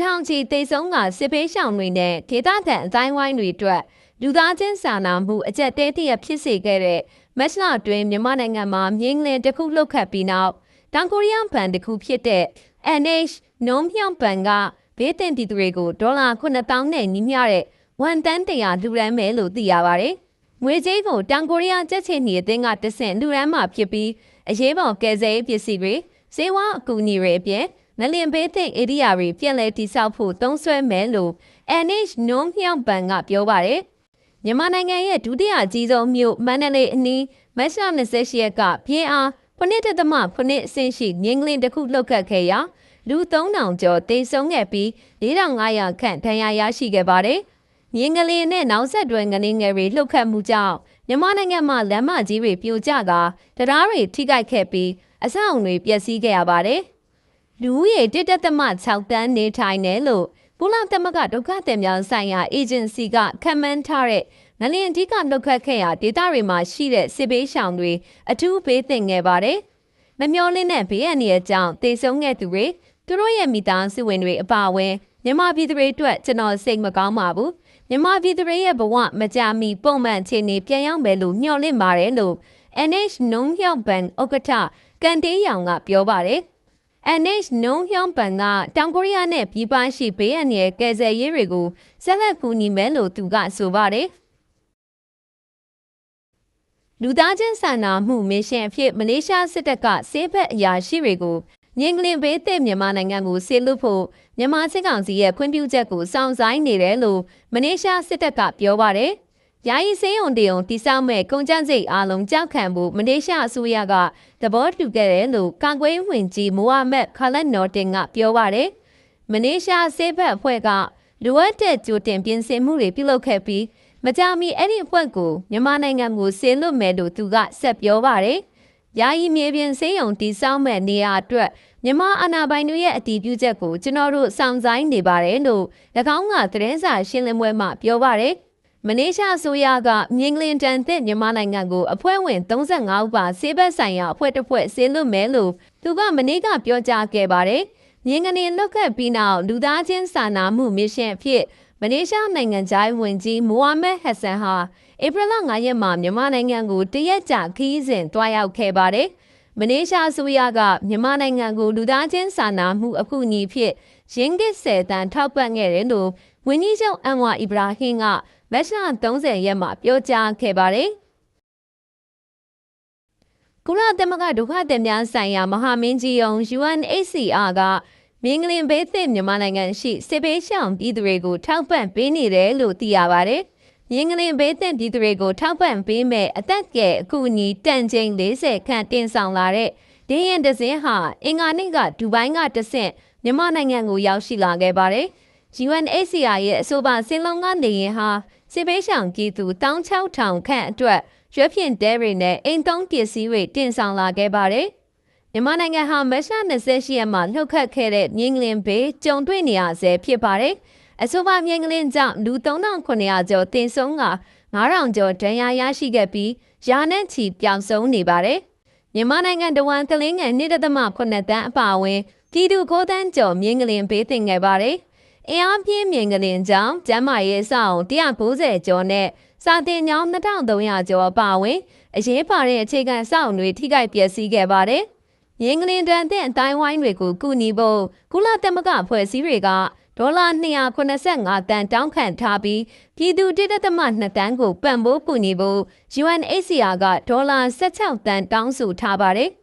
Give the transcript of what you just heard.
ထောင်ချီတိတ်ဆုံးကစစ်ပေးရှောင်တွေနဲ့ဒေသခံအတိုင်းဝိုင်းတွေအတွက်လူသားချင်းစာနာမှုအကြက်တဲတရဖြစ်စေခဲ့တဲ့မက်လအတွင်းမြန်မာနိုင်ငံမှာမြင်းလင်းတစ်ခုလှုပ်ခတ်ပြီးနောက်တောင်ကိုရီးယားဘဏ်တစ်ခုဖြစ်တဲ့ NH နုံမြောင်ဘဏ်ကဘေးတင်တီတွေကိုဒေါ်လာ9000နဲ့ညီမျှတဲ့ဝန်တန်းတရာလူရမ်းမယ်လို့သိရပါတယ်။ငွေကြေးကိုတောင်ကိုရီးယားကြက်ချင်နေအသင်းကတဆင့်လူရမ်းမှာဖြစ်ပြီးအရေးပေါ်ကယ်ဆယ်ရေးပစ္စည်းတွေဈေးဝါအကူအညီတွေအပြင် ငလင်ဘေးသိဧရိယာတွေပြည်လဲတိစောက်ဖို့သုံးစွဲမယ်လို့ NH နုံမြောင်ဘဏ်ကပြောပါတယ်။မြန်မာနိုင်ငံရဲ့ဒုတိယအကြီးဆုံးမြို့မန္တလေးအနီးမတ်လ28ရက်ကပြင်းအား9.9အဆင့်ရှိငင်းကလင်းတစ်ခုလှုပ်ခတ်ခဲ့ရာလူ3000ကျော်တေဆုံးခဲ့ပြီး4500ခန့်ဒဏ်ရာရရှိခဲ့ပါတယ်။ငင်းကလေးနဲ့နောက်ဆက်တွဲငလင်းငယ်တွေလှုပ်ခတ်မှုကြောင့်မြန်မာနိုင်ငံမှာလမ်းမကြီးတွေပြိုကျကာတရားတွေထိခိုက်ခဲ့ပြီးအဆောက်အုံတွေပျက်စီးခဲ့ရပါတယ်။ လူဦးရေ1.6တန်းနေထိုင်တယ်လို့ဘူလာသမဂဒုက္ခသည်များဆိုင်ရာအေဂျင်စီကခန့်မှန်းထားတဲ့ငလင်အဓိကနှုတ်ခတ်ခဲ့ရာဒေသတွေမှာရှိတဲ့စစ်ဘေးရှောင်တွေအထူးဘေးသင့်ခဲ့ပါတယ်။မမျောလင်းတဲ့ဘေးအန္တရာယ်ကြောင့်တေဆုံးခဲ့သူတွေသူတို့ရဲ့မိသားစုဝင်တွေအပါအဝင်မြန်မာပြည်သူတွေအတွက်ကျွန်တော်စိတ်မကောင်းပါဘူး။မြန်မာပြည်သူတွေရဲ့ဘဝမကြမီပုံမှန်အခြေအနေပြန်ရောက်မယ်လို့မျှော်လင့်ပါတယ်လို့ NH နုံဟျောက်ဘန်ဥက္ကဋ္ဌကန်တေးရောင်ကပြောပါတယ်။ NH နုံဟျောင်းဘန်ကတောင်ကိုရီးယားနဲ့ပြည်ပရှိဘေးအန္တရာယ်ကယ်ဆယ်ရေးတွေကိုဆက်လက်ကူညီမယ်လို့သူကဆိုပါတယ်။လူသားချင်းစာနာမှုမစ်ရှင်အဖြစ်မလေးရှားစစ်တပ်ကဆေးဘက်အရာရှိတွေကိုငင်းကလင်ဘေးသစ်မြန်မာနိုင်ငံကိုဆေးလွတ်ဖို့မြန်မာစစ်ကောင်စီရဲ့ခွင့်ပြုချက်ကိုစောင့်ဆိုင်းနေတယ်လို့မလေးရှားစစ်တပ်ကပြောပါတယ်။ ယာယီစေးုံတေုံတိစောက်မဲ့ကုန်ကျန်းစိတ်အားလုံးကြောက်ခံဖို့မလေးရှားအစိုးရကသဘောတူခဲ့တယ်လို့ကာကွယ်ဝင်ကြီးမိုဟာမက်ခါလက်နော်တင်ကပြောပါတယ်။မလေးရှားဆေးဘက်အဖွဲ့ကလိုအပ်တဲ့ကြိုတင်ပြင်ဆင်မှုတွေပြုလုပ်ခဲ့ပြီးမကြမီအဲ့ဒီအဖွဲ့ကိုမြန်မာနိုင်ငံကိုဆေးလွတ်မယ်လို့သူကဆက်ပြောပါတယ်။ယာယီမြေပြင်ဆေးရုံတည်ဆောက်မဲ့နေရာအတွက်မြန်မာအာဏာပိုင်တွေရဲ့အတည်ပြုချက်ကိုကျွန်တော်တို့စောင့်ဆိုင်းနေပါတယ်လို့၎င်းကသတင်းစာရှင်းလင်းပွဲမှာပြောပါတယ်။ မလေးရှားအစိုးရကမြင်းကလင်တန်သစ်မြန်မာနိုင်ငံကိုအဖွဲ့ဝင်35ဦးပါဆေးဘက်ဆိုင်ရာအဖွဲ့တစ်ဖွဲ့ဆေးလွတ်မယ်လို့သူကမနေ့ကပြောကြားခဲ့ပါတယ်။မြင်းကနေလွတ်ခတ်ပြီးနောက်လူသားချင်းစာနာမှုမစ်ရှင်အဖြစ်မလေးရှားနိုင်ငံသားဝန်ကြီးမိုဟာမက်ဟက်ဆန်ဟာဧပြီလ9ရက်မှာမြန်မာနိုင်ငံကိုတရက်ကြာခီးစဉ်တွားရောက်ခဲ့ပါတယ်။မလေးရှားအစိုးရကမြန်မာနိုင်ငံကိုလူသားချင်းစာနာမှုအကူအညီဖြင့်ရင်းဂစ်ဆယ်တန်ထောက်ပံ့ခဲ့တယ်လို့ ဝန်ကြီးချုပ်အန်ဝါအီဘရာဟင်ကမက်လ30ရက်မှာပြောကြားခဲ့ပါတယ်။ကုလသမဂ္ဂဒုက္ခသည်များဆိုင်ရာမဟာမင်းကြီးယုံ UNHCR ကမင်းကလင်ဘေးသစ်မြန်မာနိုင်ငံရှိစစ်ပေးရှောင်ပြည်သူတွေကိုထောက်ပံ့ပေးနေတယ်လို့သိရပါတယ်။မင်းကလင်ဘေးသစ်ပြည်သူတွေကိုထောက်ပံ့ပေးမဲ့အသက်ကဲအကူအညီတန်ချိန်40ခန့်တင်ဆောင်လာတဲ့ဒင်းရင်ဒဇင်းဟာအင်္ဂါနေ့ကဒူဘိုင်းကတဆင့်မြန်မာနိုင်ငံကိုရောက်ရှိလာခဲ့ပါတယ်။ UNHCR ရဲ့အဆိုပါစင်လုံးကနေရင်ဟာစစ်ပေးရှောင်ပြည်သူ16000ခန့်အတွက်ရွှေဖြင့်တဲတွေနဲ့အိမ်သုံးပစ္စည်းတွေတင်ဆောင်လာခဲ့ပါတယ်။မြန်မာနိုင်ငံဟာမတ်လ28ရက်မှာလှုပ်ခတ်ခဲ့တဲ့မြင်းကလင်းဘေးကြုံတွေ့နေရဆဲဖြစ်ပါတယ်။အဆိုပါမြင်းကလင်းကြောင့်လူ3900ကျော်တင်ဆုံးက9000ကျော်ဒဏ်ရာရရှိခဲ့ပြီးရာနဲ့ချီပျောက်ဆုံးနေပါတယ်။မြန်မာနိုင်ငံတဝန်ကလင်းငယ်2.8တန်းအပါအဝင်ပြည်သူ9တန်းကျော်မြင်းကလင်းဘေးတင်ခဲ့ပါတယ်။ အင်အားပြင်းမြင်းကလင်းကြောင့်ကျမ်းမာရေးဆောင်190ကျော်နဲ့စာတင်ကျောင်း2300ကျော်အပါအဝင်အရေးပါတဲ့အခြေခံစောင့်တွေထိခိုက်ပျက်စီးခဲ့ပါတယ်။ရင်းကလင်တန်တဲ့အတိုင်းဝိုင်းတွေကိုကူညီဖို့ကုလသမဂ္ဂဖွဲ့စည်းတွေကဒေါ်လာ285တန်တောင်းခံထားပြီးပြည်သူတစ်သက်မှ2တန်းကိုပံ့ပိုးကူညီဖို့ UNHCR ကဒေါ်လာ16တန်တောင်းဆိုထားပါတယ်။